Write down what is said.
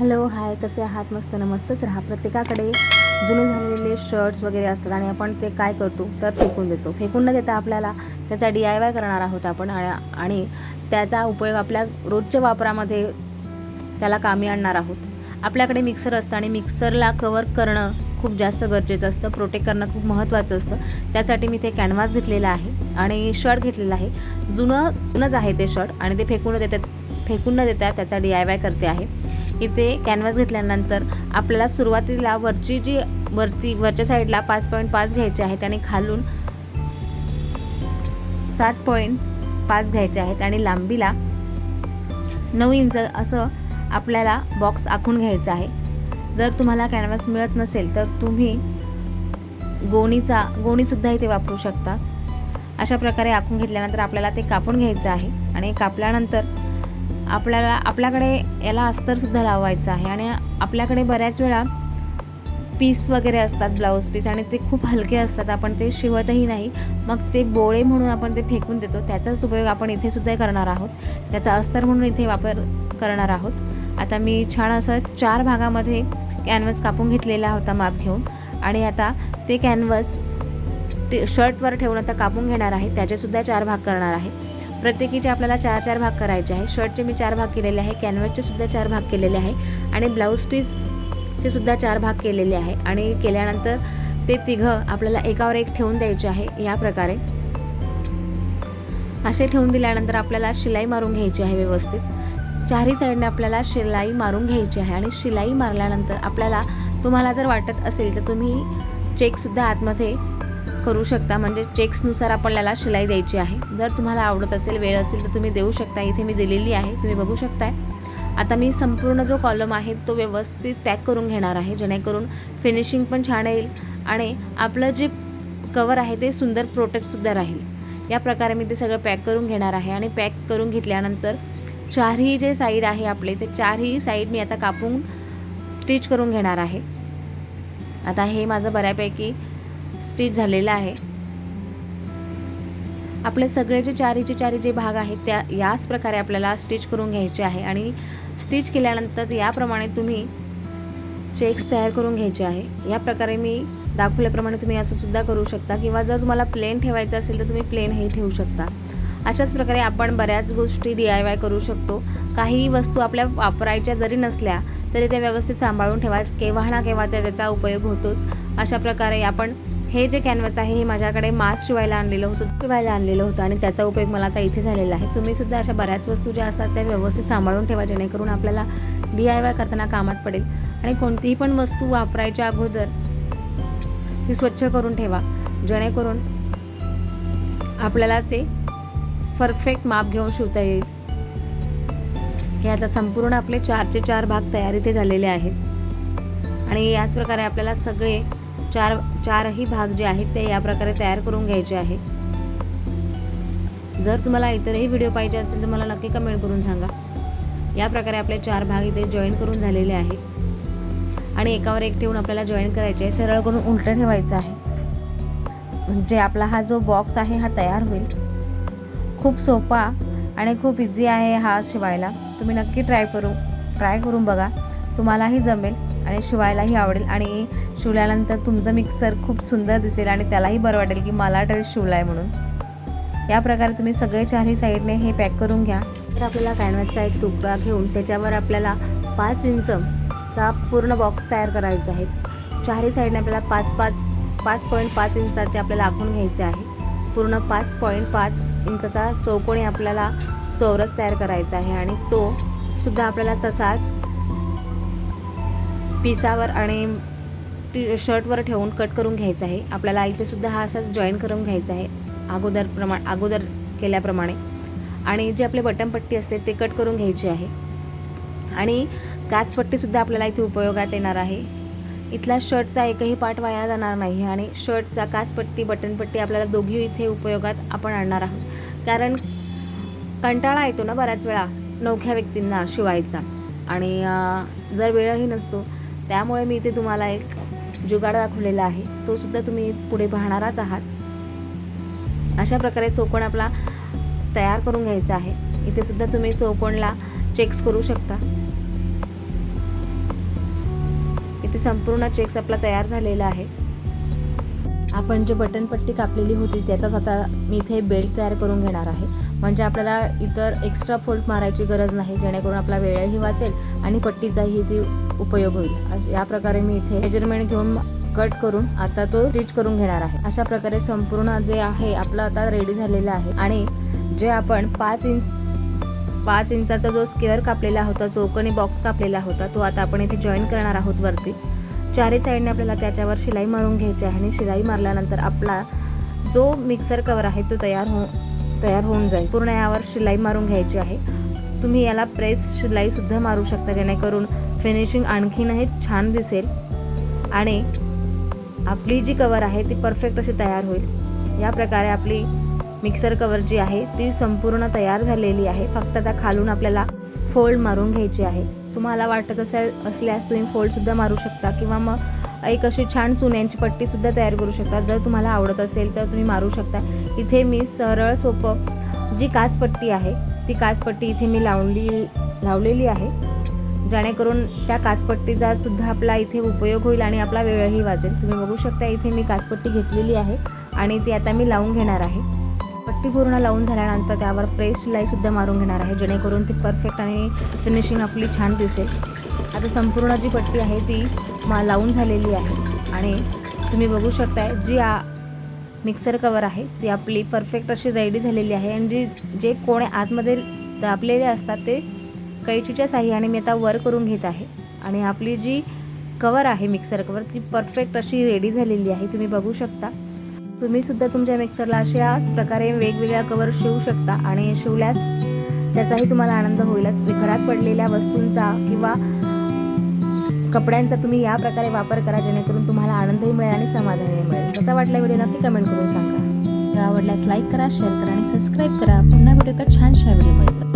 Hello hi कसे आहात? मस्त नमस्तच राहा. प्रत्येकाकडे जुने झालेले शर्ट्स वगैरे असतात आणि आपण ते काय करतो तर फेकून देतो. फेकून न देता आपल्याला त्याचा डी आय वाय करणार आहोत आपण आणि- त्याचा उपयोग आपल्या रोजच्या वापरामध्ये त्याला कामी आणणार आहोत. आपल्याकडे मिक्सर असतं आणि मिक्सरला कवर करणं खूप जास्त गरजेचं असतं. प्रोटेक्ट करणं खूप महत्त्वाचं असतं. त्यासाठी मी ते कॅनव्हास घेतलेला आहे आणि शर्ट घेतलेला आहे. जुनं जुनंच आहे ते शर्ट आणि ते फेकून देतात फेकून न देता त्याचा डी आय वाय करते आहे. इथे कॅनव्हास घेतल्यानंतर आपल्याला सुरुवातीला वरची जी वरती वरच्या साईडला पाच पॉईंट पाच घ्यायचे आहेत आणि खालून सात पॉईंट पाच घ्यायचे आहेत आणि लांबीला नऊ इंच असं आपल्याला बॉक्स आखून घ्यायचा आहे. जर तुम्हाला कॅनव्हास मिळत नसेल तर तुम्ही गोणीचा गोणीसुद्धा इथे वापरू शकता. अशा प्रकारे आखून घेतल्यानंतर आपल्याला ते कापून घ्यायचं आहे आणि कापल्यानंतर आपल्याला आपल्याकडे याला अस्तरसुद्धा लावायचं आहे आणि आपल्याकडे बऱ्याच वेळा पीस वगैरे असतात ब्लाऊज पीस आणि ते खूप हलके असतात आपण ते शिवतही नाही. मग ते बोळे म्हणून आपण ते फेकून देतो. त्याचाच उपयोग आपण इथे सुद्धा करणार आहोत. त्याचा अस्तर म्हणून इथे वापर करणार आहोत. आता मी छान असं चार भागामध्ये कॅनव्हस कापून घेतलेला होता माप घेऊन. आणि आता ते कॅनव्हस ते शर्टवर ठेवून आता कापून घेणार आहे. त्याचेसुद्धा चार भाग करणार आहे. प्रत्येकीचे आपल्याला चार चार भाग करायचे आहे शर्टचे मी चार भाग केलेले आहे कॅनव्हसचे सुद्धा चार भाग केलेले आहे आणि ब्लाऊज पीसचे सुद्धा चार भाग केलेले आहे. आणि केल्यानंतर ते तिघं आपल्याला एकावर एक ठेवून द्यायचे आहे या प्रकारे. असे ठेवून दिल्यानंतर आपल्याला शिलाई मारून घ्यायची आहे व्यवस्थित. चारही साईडने आपल्याला शिलाई मारून घ्यायची आहे आणि शिलाई मारल्यानंतर आपल्याला तुम्हाला जर वाटत असेल तर तुम्ही चेकसुद्धा आतमध्ये करू शकता. म्हणजे चेक्सनुसार आपल्याला शिलाई द्यायची आहे. जर तुम्हाला आवडत असेल वेळ असेल तर तुम्ही देऊ शकता. इथे मी दिलेली आहे. तुम्ही बघू शकताय. आता मी संपूर्ण जो कॉलम आहे तो व्यवस्थित पॅक करून घेणार आहे. जेणेकरून फिनिशिंग पण छान येईल आणि आपलं जे कवर आहे ते सुंदर प्रोटेक्टसुद्धा राहील. या प्रकारे मी ते सगळं पॅक करून घेणार आहे आणि पॅक करून घेतल्यानंतर चारही जे साईड आहे आपले ते चारही साईड मी आता कापून स्टिच करून घेणार आहे. आता हे माझं बऱ्यापैकी स्टिच झालेलं आहे. आपले सगळे जे चारीचे चारी जे भाग आहेत त्या याच प्रकारे आपल्याला स्टिच करून घ्यायचे आहे आणि स्टिच केल्यानंतर याप्रमाणे तुम्ही चेक्स तयार करून घ्यायचे आहे. या प्रकारे मी दाखवल्याप्रमाणे तुम्ही असं सुद्धा करू शकता किंवा जर तुम्हाला प्लेन ठेवायचं असेल तर तुम्ही प्लेन हे ठेवू शकता. अशाच प्रकारे आपण बऱ्याच गोष्टी डी आय वाय करू शकतो. काही वस्तू आपल्या वापरायच्या जरी नसल्या तरी त्या व्यवस्थित सांभाळून ठेवा. केव्हा ना केव्हा त्या त्याचा उपयोग होतोच. अशा प्रकारे आपण हे जे कॅनव्हस आहे हे माझ्याकडे मास्क शिवायला आणलेलं होतं शिवायला आणलेलं होतं आणि त्याचा उपयोग मला आता इथे झालेला आहे. तुम्ही सुद्धा अशा बऱ्याच वस्तू ज्या असतात त्या व्यवस्थित सांभाळून ठेवा जेणेकरून आपल्याला डी आय वाय करताना कामात पडेल. आणि कोणतीही पण वस्तू वापरायच्या अगोदर ती स्वच्छ करून ठेवा. जेणेकरून आपल्याला ते परफेक्ट माप घेऊन शिवता येईल. हे आता संपूर्ण आपले चारचे चार भाग तयार इथे झालेले आहेत. आणि याच प्रकारे आपल्याला सगळे चार चारही भाग जे आहेत ते या प्रकारे तयार करून घ्यायचे आहे. जर तुम्हाला इतरही व्हिडिओ पाहिजे असेल तर मला नक्की कमेंट करून सांगा. या प्रकारे आपले चार भाग इथे जॉईन करून झालेले आहे. आणि एकावर एक ठेवून आपल्याला जॉईन करायचे आहे. सरळ करून उलटं ठेवायचं आहे. म्हणजे आपला हा जो बॉक्स आहे हा तयार होईल. खूप सोपा आणि खूप इझी आहे हा शिवायला. तुम्ही नक्की ट्राय करू ट्राय करून बघा. तुम्हालाही जमेल. आणि शिवायलाही आवडेल. आणि शिवल्यानंतर तुमचं मिक्सर खूप सुंदर दिसेल आणि त्यालाही बरं वाटेल की मला ड्रेस शिवला आहे म्हणून. या प्रकारे तुम्ही सगळे चारही साईडने हे पॅक करून घ्या. तर आपल्याला कॅनव्हासचा एक तुकडा घेऊन त्याच्यावर आपल्याला पाच इंचचा पूर्ण बॉक्स तयार करायचा आहे. चारही साईडने आपल्याला पाच पाच पाच पॉईंट पाच इंचाचे आपल्याला आखून घ्यायचे आहे. पूर्ण पाच पॉईंट पाच इंचाचा चौकोनी आपल्याला चौरस तयार करायचा आहे आणि तो सुद्धा आपल्याला तसाच पिसावर आणि टी शर्टवर ठेवून कट करून घ्यायचा आहे. आपल्याला इथे सुद्धा हा असाच जॉईन करून घ्यायचा आहे. अगोदर प्रमाण अगोदर केल्याप्रमाणे. आणि जे आपले बटनपट्टी असते ते कट करून घ्यायची आहे. आणि काचपट्टीसुद्धा आपल्याला इथे उपयोगात येणार आहे. इथला शर्टचा एकही पार्ट वाया जाणार नाही आणि शर्टचा काचपट्टी बटनपट्टी आपल्याला दोघी इथे उपयोगात आपण आणणार आहोत. कारण कंटाळा येतो ना बऱ्याच वेळा नवख्या व्यक्तींना शिवायचा. आणि जर वेळही नसतो त्यामुळे मी इथे तुम्हाला एक जुगाड दाखवलेला आहे. तो सुद्धा तुम्ही पुढे पाहणारच आहात. अशा प्रकारे चौकोन आपला तयार करून घ्यायचा आहे. इथे सुद्धा तुम्ही चौकोनला चेक्स करू शकता. इथे संपूर्ण चेक्स आपला तयार झालेला आहे. आपण जे बटन पट्टी कापलेली होती त्याचाच आता मी इथे बेल्ट तयार करून घेणार आहे. म्हणजे आपल्याला इतर एक्स्ट्रा फोल्ड मारायची गरज नाही जेणेकरून आपला वेळही वाचेल आणि पट्टीचाही ती उपयोग होईल. अश- या प्रकारे मी इथे मेजरमेंट घेऊन कट करून आता तो स्टिच करून घेणार आहे. अशा प्रकारे संपूर्ण जे आहे आपलं आता रेडी झालेलं आहे. आणि जे आपण पाच इंच पाच इंचाचा जो स्केअर कापलेला होता चौकणी बॉक्स कापलेला होता तो आता आपण इथे जॉईन करणार आहोत वरती. चारही साईडने आपल्याला त्याच्यावर शिलाई मारून घ्यायची आहे आणि शिलाई मारल्यानंतर आपला जो मिक्सर कवर आहे तो तयार हो तयार होऊन जाईल. पूर्ण यावर शिलाई मारून घ्यायची आहे. तुम्ही याला प्रेस शिलाईसुद्धा मारू शकता जेणेकरून फिनिशिंग आणखीनही छान दिसेल. आणि आपली जी कवर आहे ती परफेक्ट अशी तयार होईल. या प्रकारे आपली मिक्सर कवर जी आहे ती संपूर्ण तयार झालेली आहे. फक्त त्या खालून आपल्याला फोल्ड मारून घ्यायची आहे. तुम्हाला वाटत असेल असल्यास तुम्ही फोल्डसुद्धा मारू शकता किंवा मग एक अशी छान चुन्यांची पट्टीसुद्धा तयार करू शकता जर तुम्हाला आवडत असेल तर तुम्ही मारू शकता. इथे मी सरळ सोपं जी काचपट्टी आहे ती काचपट्टी इथे मी लावली लावलेली आहे. जेणेकरून त्या काचपट्टीचा सुद्धा आपला इथे उपयोग होईल आणि आपला वेळही वाजेल तुम्ही बघू शकता इथे मी काचपट्टी घेतलेली आहे आणि ती आता मी लावून घेणार आहे. पट्टी पूर्ण लावून झाल्यानंतर त्यावर प्रेस शिलाईसुद्धा मारून घेणार आहे जेणेकरून ती परफेक्ट आणि फिनिशिंग आपली छान दिसेल. आता संपूर्ण जी पट्टी आहे ती मा लावून झालेली आहे. आणि तुम्ही बघू शकताय जी आ मिक्सर कवर आहे ती आपली परफेक्ट अशी रेडी झालेली आहे. आणि जी जे कोणे आतमध्ये दाबलेले असतात ते कैचीच्या साह्याने मी आता वर करून घेत आहे. आणि आपली जी कवर आहे मिक्सर कवर ती परफेक्ट अशी रेडी झालेली आहे. तुम्ही बघू शकता. तुम्ही सुद्धा तुमच्या मिक्सरला अशाच प्रकारे वेगवेगळ्या कवर शिवू शकता. आणि शिवल्यास त्याचाही तुम्हाला आनंद होईलच. घरात पडलेल्या वस्तूंचा किंवा कपड्यांचा तुम्ही या प्रकारे वापर करा जेणेकरून तुम्हाला आनंदही मिळेल आणि समाधानही मिळेल. कसा वाटला व्हिडिओ नक्की कमेंट करून सांगा. आवडल्यास लाईक करा शेअर करा आणि सबस्क्राईब करा. पुन्हा व्हिडिओ एका छानशा व्हिडिओमध्ये.